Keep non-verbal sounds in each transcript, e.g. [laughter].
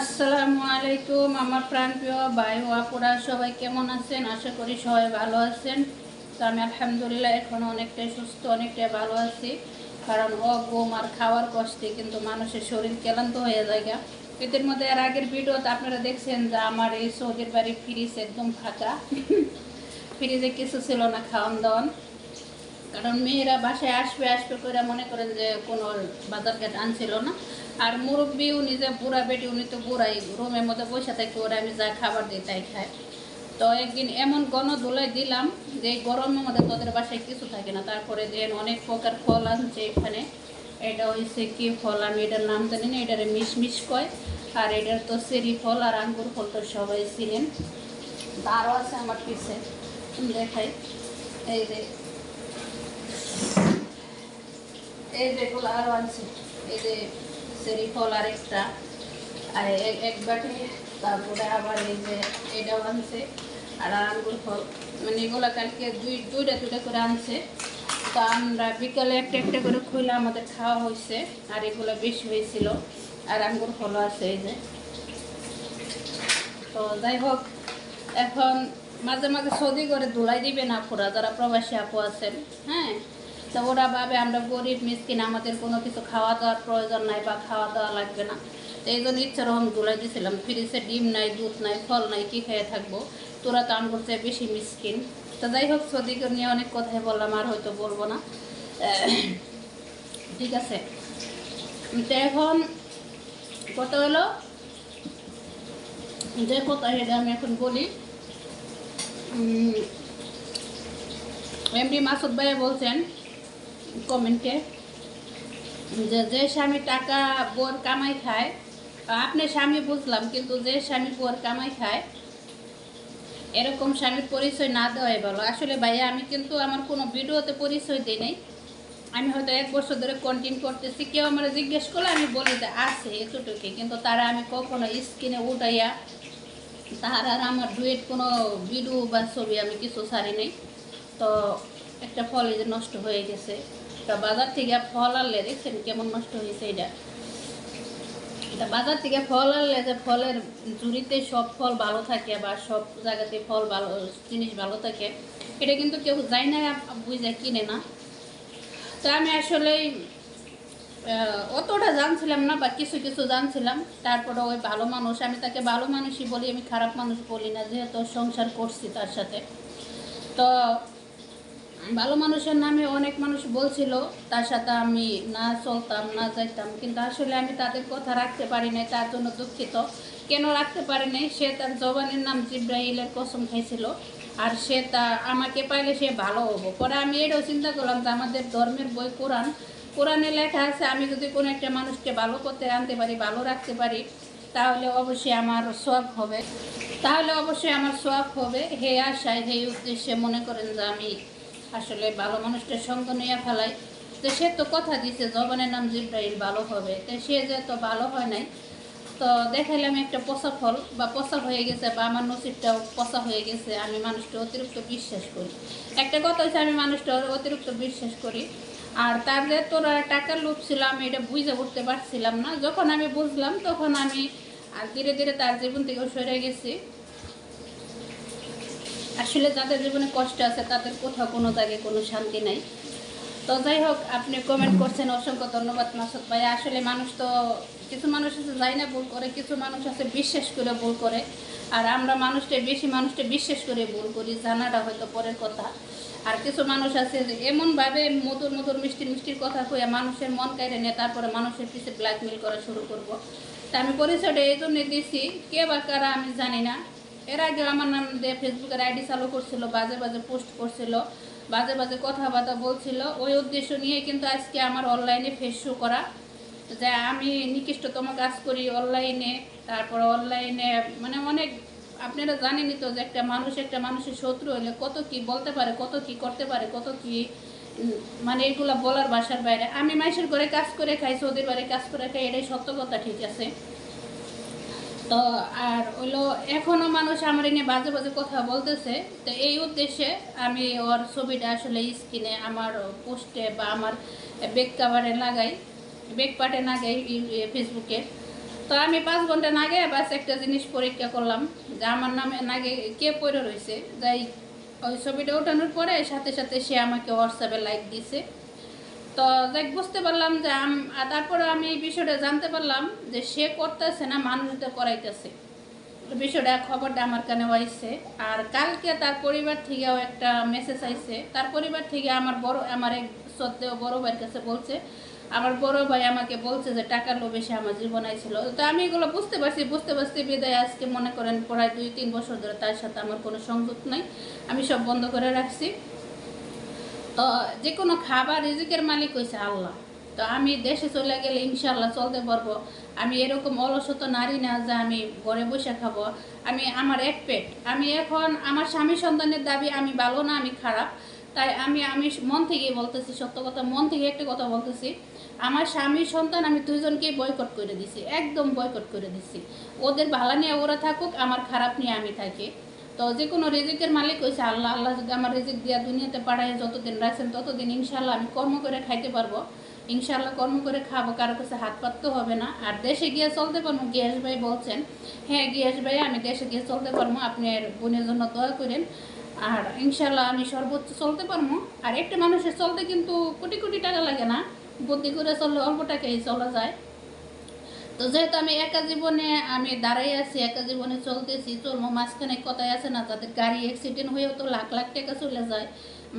আসসালামু আলাইকুম, আমার প্রাণপ্রিয় ভাই ও আপুরা, সবাই কেমন আছেন? আশা করি সবাই ভালো আছেন। তো আমি আলহামদুলিল্লাহ এখন অনেকটাই সুস্থ, অনেকটাই ভালো আছি। কারণ ও ঘুম আর খাওয়ার কষ্টে কিন্তু মানুষের শরীর ক্লান্ত হয়ে যায়। এদের মধ্যে এর আগের ভিডিওতে আপনারা দেখছেন যে আমার এই সৌদির বাড়ি ফ্রিজ একদম ফাঁকা। [laughs] ফ্রিজে কিছু ছিল না খাওয়ান দাওয়ান কারণ মেয়েরা বাসায় আসবে আসবে করে মনে করেন যে কোনো বাজার ঘাট আনছিল না। আর মুরব্বী উনি যে বুড়া বেটি, উনি তো বুড়াই, রুমের মধ্যে বসে থাকে, ওরা আমি যা খাবার দিই তাই খায়। তো একদিন এমন গণ দোলাই দিলাম যে গরমের মধ্যে তোদের বাসায় কিছু থাকে না। তারপরে যে অনেক প্রকার ফল আনছে এখানে। এটা হয়েছে কি ফল? আমি এটার নাম জানি না, এটারে মিশমিশ কয়। আর এটার তো সেরি ফল আর আঙ্গুর ফল তো সবাই চিনেন। তারও আছে আমার পিছে। দেখাই। এই যে এই যেগুলো আরও আছে এই যে সেরি ফল আরেকটা, আর এক বাটি, তারপরে আবার এই যে এটাও আনছে, আর আঙ্গুর ফল। মানে এগুলো কালকে দুই দুইটা দুইটা করে আনছে। তো আমরা বিকালে একটা একটা করে খুলে আমাদের খাওয়া হয়েছে আর এগুলো বেশি হয়েছিল, আর আঙ্গুর ফলও আছে এই যে। তো যাই হোক, এখন মাঝে মাঝে সৌদি করে ধুলাই দিবে না আপুরা, যারা প্রবাসী আপু আছেন হ্যাঁ? তো ওরা ভাবে আমরা গরিব, মিসকিন, আমাদের কোনো কিছু খাওয়া দাওয়ার প্রয়োজন নাই বা খাওয়া দাওয়া লাগবে না। তো এই জন্য ইচ্ছা রকম ধুলাই দিয়েছিলাম ফ্রিজে ডিম নাই, দুধ নাই, ফল নাই, কী খেয়ে থাকব? তোরা তো আম করছে বেশি মিসকিন। তো যাই হোক, সৌদিকে নিয়ে অনেক কথাই বললাম, আর হয়তো বলব না। ঠিক আছে। তো এখন কত হলো, যে কথা সেটা আমি এখন বলি। এমডি মাসুদ ভাইয়া বলছেন কমেন্টে যে যে স্বামী টাকা বোর কামাই খায় আপনি স্বামী বুঝলাম, কিন্তু যে স্বামী বোর কামাই খায়, এরকম স্বামীর পরিচয় না দেওয়াই ভালো। আসলে ভাইয়া, আমি কিন্তু আমার কোনো ভিডিওতে পরিচয় দিই নাই। আমি হয়তো এক বছর ধরে কন্টিনিউ করতেছি। কেউ আমার জিজ্ঞেস করলে আমি বলি যে, আছে এতটুকুই। কিন্তু তারা আমি কখনো স্ক্রিনে উঠাইয়া তার আর আমার ডুয়েট কোনো ভিডিও বা ছবি আমি কিছু ছাড়ি নাই। তো একটা ফল এই যে নষ্ট হয়ে গেছে। তো বাজার থেকে ফল আনলে দেখছেন কেমন নষ্ট হয়েছে এটা। এটা বাজার থেকে ফল আনলে যে ফলের জুড়িতে সব ফল ভালো থাকে বা সব জায়গাতে ফল ভালো, জিনিস ভালো থাকে, এটা কিন্তু কেউ যায় না, বুঝে কিনে না। তো আমি আসলে অতটা জানছিলাম না বা কিছু কিছু জানছিলাম। তারপরে ওই ভালো মানুষ, আমি তাকে ভালো মানুষই বলি, আমি খারাপ মানুষ বলি না, যেহেতু সংসার করছি তার সাথে। তো ভালো মানুষের নামে অনেক মানুষ বলছিল, তার সাথে আমি না চলতাম, না যাইতাম, কিন্তু আসলে আমি তাদের কথা রাখতে পারি নাই, তার জন্য দুঃখিত। কেন রাখতে পারি নাই? সে তার জবানের নাম জিব্রাহিলের কসম খাইছিল, আর সে তা আমাকে পাইলে সে ভালো হব। পরে আমি এটাও চিন্তা করলাম যে আমাদের ধর্মের বই কোরআন, কোরআনে লেখা আছে, আমি যদি কোনো একটা মানুষকে ভালো করতে আনতে পারি, ভালো রাখতে পারি, তাহলে অবশ্যই আমার সোয়াব হবে। তাহলে অবশ্যই আমার সোয়াব হবে। হে আশায়, হে উদ্দেশ্যে মনে করেন যে আমি আসলে ভালো মানুষটার সঙ্গ নিয়ে ফেলায়। তো সে তো কথা দিছে, জবানের নাম জিব্রাইল ভালো হবে। তো সে যে তো ভালো হয় নাই, তো দেখাইলাম একটা পচা ফল, বা পচা হয়ে গেছে, বা আমার নসিবটাও পচা হয়ে গেছে, আমি মানুষটা অতিরিক্ত বিশ্বাস করি। একটা কথা হচ্ছে আমি মানুষটা অতিরিক্ত বিশ্বাস করি। আর তার যে তোরা টাকার লোভ ছিল, আমি এটা বুঝে উঠতে পারছিলাম না। যখন আমি বুঝলাম, তখন আমি আর ধীরে ধীরে তার জীবন থেকে সরে গেছি। আসলে যাদের জীবনে কষ্ট আছে, তাদের কোথাও কোনো জায়গায় কোনো শান্তি নাই। তো যাই হোক, আপনি কমেন্ট করছেন, অসংখ্য ধন্যবাদ মাসুদ ভাই আসলে মানুষ তো, কিছু মানুষ আছে যাই না ভুল করে, কিছু মানুষ আছে বিশ্বাস করে ভুল করে। আর আমরা মানুষটা বেশি, মানুষটা বিশ্বাস করে ভুল করি, জানাটা হয়তো পরের কথা। আর কিছু মানুষ আছে যে এমনভাবে মধুর মধুর মিষ্টি মিষ্টির কথা কইয়া মানুষের মন কাইরে নিয়ে তারপরে মানুষের পিছে ব্ল্যাকমেল করা শুরু করব। তা আমি পরিচয়টা এই জন্য দিছি, কে বা কারা আমি জানি না। এর আগে আমার নাম দিয়ে ফেসবুকের আইডি চালু করছিল, বাজে বাজে পোস্ট করছিল, বাজে বাজে কথাবার্তা বলছিল। ওই উদ্দেশ্য নিয়ে কিন্তু আজকে আমার অনলাইনে ফেস শো করা। যে আমি নিকৃষ্টতম কাজ করি অনলাইনে তারপর অনলাইনে মানে অনেক, আপনারা জানেনই তো যে একটা মানুষ একটা মানুষের শত্রু হলে কত কি বলতে পারে, কত কি করতে পারে, কত কি মানে এগুলা বলার বাসার বাইরে। আমি মাইসের ঘরে কাজ করে খাই, সৌদির বাড়ি কাজ করে খাই, এটাই সত্য কথা, ঠিক আছে? তো আর হইল এখনও মানুষ আমার নিয়ে বাজে বাজে কথা বলতেছে। তো এই উদ্দেশ্যে আমি ওর ছবিটা আসলে স্ক্রিনে আমার পোস্টে বা আমার বেক কাভারে লাগাই। বেক পার্টে লাগাই ফেসবুকে তো আমি পাঁচ ঘণ্টা নাগে বাস একটা জিনিস পরীক্ষা করলাম যে আমার নামে নাগে কে পড়ে রয়েছে। যাই, ওই ছবিটা ওঠানোর পরে সাথে সাথে সে আমাকে হোয়াটসঅ্যাপে লাইক দিছে। তো দেখ, বুঝতে পারলাম যে তারপরে আমি এই বিষয়টা জানতে পারলাম যে সে করতেছে না, মানুষদের করাইতেছে। বিষয়টা, খবরটা আমার কানে আইছে আর কালকে তার পরিবার থেকেও একটা মেসেজ আইছে। তার পরিবার থেকে আমার বড়, আমার এক সত্ত্বেও বড় ভাইয়ের কাছে বলছে, আমার বড় ভাই আমাকে বলছে যে টাকার লোভে সে আমার জীবন আইছিল। তো আমি এগুলো বুঝতে পারছি বুঝতে পারছি, বিদায় আজকে মনে করেন প্রায় দুই তিন বছর ধরে তার সাথে আমার কোনো সংযোগ নাই। আমি সব বন্ধ করে রাখছি। তো যে কোনো খাবার রিজিকের মালিক হয়েছে আল্লাহ। তো আমি দেশে চলে গেলে ইনশাল্লাহ চলতে পারব। আমি এরকম অলসত নারী না যে আমি ঘরে বসে খাব। আমি আমার এক পেট। আমি এখন আমার স্বামী সন্তানের দাবি আমি ভালো না, আমি খারাপ। তাই আমি আমি মন থেকেই বলতেছি, সত্য কথা, মন থেকে একটা কথা বলতেছি। আমার স্বামী সন্তান আমি দুইজনকেই বয়কট করে দিছি, একদম বয়কট করে দিছি। ওদের ভালো নিয়ে ওরা থাকুক, আমার খারাপ নিয়ে আমি থাকি। তো যে কোনো রিজিকের মালিক হয়েছে আল্লাহ। আল্লাহ যদি আমার রিজিক দিয়া দুনিয়াতে পাঠায় যতদিন রাখছেন ততদিন ইনশাল্লাহ আমি কর্ম করে খাইতে পারব। ইনশাল্লাহ কর্ম করে খাব, কারও কাছে হাত পাততে হবে না। আর দেশে গিয়ে চলতে পারব, গিয়াস ভাই বলছেন। হ্যাঁ গিয়াস ভাই, আমি দেশে গিয়ে চলতে পারব, আপনি আর বোনের জন্য দয়া করেন। আর ইনশাল্লাহ আমি সর্বোচ্চ চলতে পারব। আর একটা মানুষের চলতে কিন্তু কোটি কোটি টাকা লাগে না। বুদ্ধি করে চললে অল্প টাকাই চলা যায়। তো যেহেতু আমি একা জীবনে, আমি দাঁড়াই আছি, একা জীবনে চলতেছি চলবো মাঝখানে কথাই আছে না তাদের গাড়ি অ্যাক্সিডেন্ট হয়েও তো লাখ লাখ টাকা চলে যায়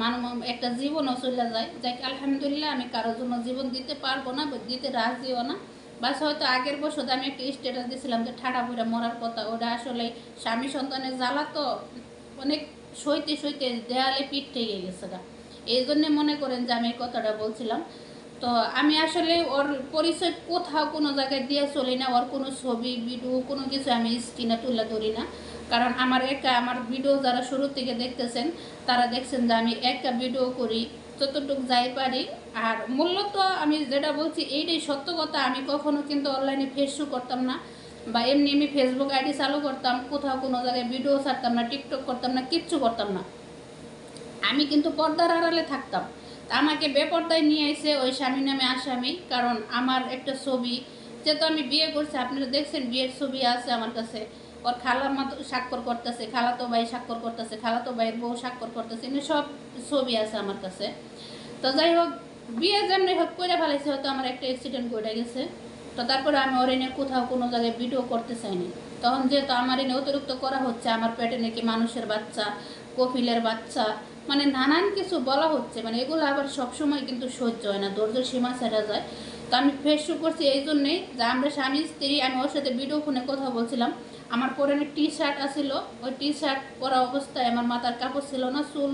মানুষ একটা জীবনও চলে যায়। যাই আলহামদুলিল্লাহ, আমি কারোর জন্য জীবন দিতে পারব না দিতে রাজিও না। বাস হয়তো আগের বছর আমি একটা স্ট্যাটাস দিয়েছিলাম যে ঠাডা পড়ে মরার কথা, ওটা আসলে স্বামী সন্তানের জ্বালা তো অনেক সইতে সইতে দেয়ালে পিঠ ঠেকে গেছে এই জন্যে মনে করেন যে আমি এই কথাটা বলছিলাম। তো আমি আসলে ওর পরিচয় কোথাও কোনো জায়গায় দিয়ে চলি না। ওর কোনো ছবি ভিডিও কোনো কিছু আমি স্ক্রিনে তুলে ধরি না। কারণ আমার একা, আমার ভিডিও যারা শুরু থেকে দেখতেছেন, তারা দেখছেন যে আমি একা ভিডিও করি, যতটুকু যাই পারি। আর মূলত আমি যেটা বলছি, এইটাই সত্য কথা। আমি কখনো কিন্তু অনলাইনে ফেসবুক করতাম না বা এমনি আমি ফেসবুক আইডি চালু করতাম, কোথাও কোনো জায়গায় ভিডিও ছাড়তাম না টিকটক করতাম না, কিচ্ছু করতাম না। আমি কিন্তু পর্দার আড়ালে থাকতাম। আমাকে বেপর্দায় নিয়ে এসে ওই স্বামী নামে আসামি, কারণ আমার একটা ছবি, যেহেতু আমি বিয়ে করছি, আপনারা দেখছেন বিয়ের ছবি আছে আমার কাছে। ওর খালার মতো স্বাক্ষর করতেছে খালাতো ভাই স্বাক্ষর করতেছে খালাতো ভাইয়ের বউ স্বাক্ষর করতেছে এমনি সব ছবি আছে আমার কাছে। তো যাই হোক, বিয়ে যেমনি হোক করে ফেলাইছে, হয়তো আমার একটা অ্যাক্সিডেন্ট করে গেছে। তো তারপরে আমি ওর এনে কোথাও কোনো জায়গায় ভিডিও করতে চাইনি। তখন যেহেতু আমার এনে অতিরিক্ত করা হচ্ছে, আমার পেটে নাকি মানুষের বাচ্চা কপিলের বাচ্চা মানে নানান কিছু বলা হচ্ছে মানে এগুলো আবার সবসময় কিন্তু সহ্য হয় না ধৈর্য সীমা ছেড়া যায়। তো আমি ফেসবুক করছি এই জন্যেই যে আমরা স্বামী, স্ত্রী, আমি ওর সাথে ভিডিও ফোনে কথা বলছিলাম। আমার পরনে টি শার্ট আসিল ওই টি শার্ট পরা অবস্থায় আমার মাথার কাপড় ছিল না, চুল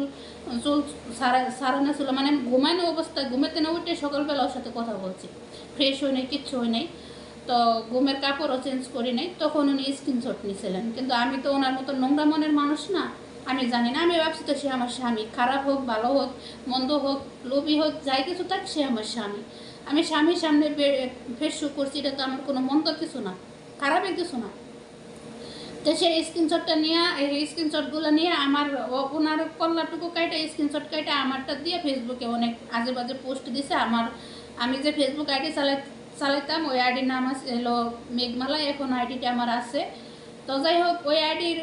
চুল সারা, সারানো ছিল মানে ঘুমানো অবস্থায় ঘুমেতে না উঠে সকালবেলা ওর সাথে কথা বলছি। ফ্রেশ হই নাই, কিচ্ছু হয় নাই, তো ঘুমের কাপড়ও চেঞ্জ করি নাই, তখন উনি স্ক্রিনশট নিয়েছিলেন কিন্তু আমি তো ওনার মতো নোংরা মনের মানুষ না আমি জানি না, আমি ভাবছি তো সে আমার স্বামী। খারাপ হোক, ভালো হোক, মন্দ হোক, লোভী হোক, যাই কিছু থাক, সে আমার স্বামী। আমি স্বামীর সামনে ফেসবুক করছি, এটা তো আমার কোনো মন্দ কিছু না, খারাপের কিছু না। তো সেই স্ক্রিনশটটা নিয়ে, এই স্ক্রিনশটগুলো নিয়ে আমার ওনার কল্লাটুকু কাইটা, স্ক্রিনশট কাইটা আমারটা দিয়ে ফেসবুকে অনেক আজে বাজে পোস্ট দিছে। আমার, আমি যে ফেসবুক আইডি চালাই, চালাইতাম, ওই আইডির নাম আছে হলো মেঘমালা এখন আইডিটা আমার আছে। তো যাই হোক, ওই আইডির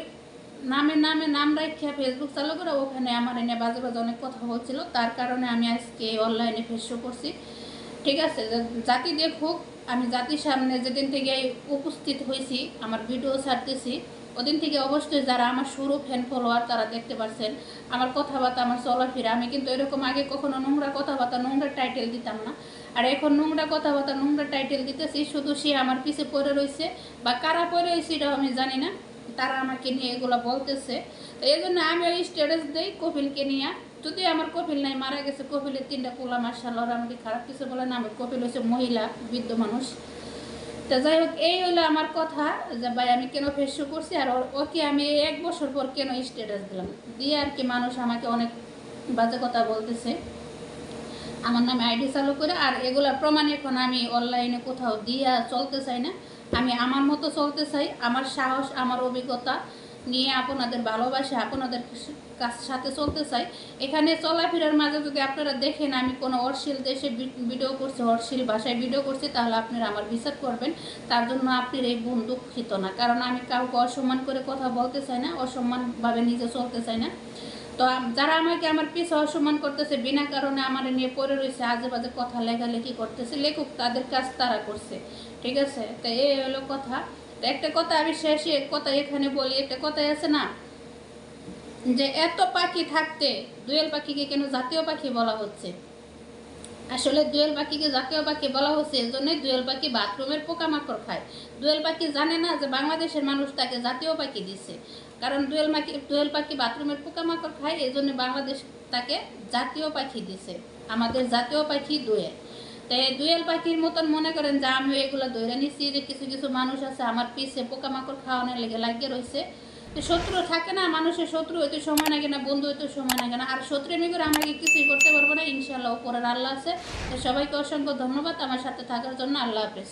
নামে নামে নাম রাখিয়া ফেসবুক চালু করে ওখানে আমার এনে বাজে বাজে অনেক কথা হচ্ছিল তার কারণে আমি আজকে অনলাইনে ফেসবুক করছি। ঠিক আছে জাতি দেখুক, আমি জাতির সামনে যেদিন থেকে উপস্থিত হয়েছি, আমার ভিডিও ছাড়তেছি, ওদিন থেকে অবশ্যই যারা আমার শুরু ফ্যান ফলোয়ার তারা দেখতে পাচ্ছেন আমার কথাবার্তা, আমার চলাফেরা, আমি কিন্তু এরকম আগে কখনো নোংরা কথাবার্তা, নোংরা টাইটেল দিতাম না। আর এখন নোংরা কথাবার্তা, নোংরা টাইটেল দিতেছি, শুধু সে আমার পিছে পড়ে রয়েছে, বা কারা পড়ে রয়েছে এটাও আমি জানি না। তারা আমাকে নিয়ে এগুলো বলতেছে। তো এই জন্য আমি ওই স্ট্যাটাস দিই কপিলকে নিয়ে। যদি আমার কপিল নাই, মারা গেছে, কপিলের তিনটা পোলা মার্শাল আমাকে খারাপ কিছু বলে না। আমার কপিল হচ্ছে মহিলা, বৃদ্ধ মানুষ। তো যাই হোক, এই হলো আমার কথা যে, ভাই, আমি কেন ফেসবুক করছি? আর ওকে আমি এক বছর পর কেন স্ট্যাটাস দিলাম? দিয়ে আর কি মানুষ আমাকে অনেক বাজে কথা বলতেছে। আমার নামে আইডি চালু করে, আর এগুলোর প্রমাণ এখন আমি অনলাইনে কোথাও দিয়া চলতে চাই না। আমি আমার মতো চলতে চাই, আমার সাহস, আমার অভিজ্ঞতা নিয়ে আপনাদের ভালোবাসে, আপনাদের সাথে চলতে চাই। এখানে চলাফেরার মাঝে যদি আপনারা দেখেন, আমি কোনো অশ্লীল দেশে ভিডিও করছি, অশ্লীল ভাষায় ভিডিও করছি, তাহলে আপনারা আমার বিচার করবেন। তার জন্য আপনার এই বোন দুঃখিত না, কারণ আমি কাউকে অসম্মান করে কথা বলতে চাই না, অসম্মানভাবে নিজে চলতে চাই না। তো যারা আমাকে আমার পিছে অসম্মান করতেছে, বিনা কারণে আমার নিয়ে পড়ে রয়েছে আজে বাজে কথা লেখালেখি করতেছে, লেখুক তাদের কাজ তারা করছে। ঠিক আছে? তো এই হলো কথা। একটা কথা আমি শেষে কথা এখানে বলি, একটা কথাই আছে না? যে এত পাখি থাকতে দোয়েল পাখিকে কেন জাতীয় পাখি বলা হচ্ছে? আসলে দোয়েল পাখিকে জাতীয় পাখি বলা হচ্ছে এই জন্যই দোয়েল পাখি বাথরুমের পোকামাকড় খায়। দোয়েল পাখি জানে না যে বাংলাদেশের মানুষ তাকে জাতীয় পাখি দিছে। কারণ দোয়েল পাখি দোয়েল পাখি বাথরুমের পোকামাকড় খায় এই জন্য বাংলাদেশ তাকে জাতীয় পাখি দিছে। আমাদের জাতীয় পাখি দোয়েল। তাই এই পাখির মতন মনে করেন যে আমি এগুলো ধরে নিচ্ছি যে কিছু কিছু মানুষ আছে আমার পিছে পোকামাকড় খাওয়ানোর লেগে লাগিয়ে রয়েছে তো শত্রু থাকে না, মানুষের শত্রু হইতে সময় লাগে না, বন্ধু হইতে সময় লাগে না। আর শত্রু এমনি করে আমাকে কিছুই করতে পারব না ইনশাল্লাহ উপরের আল্লাহ আছে। সবাইকে অসংখ্য ধন্যবাদ আমার সাথে থাকার জন্য। আল্লাহ হাফেজ।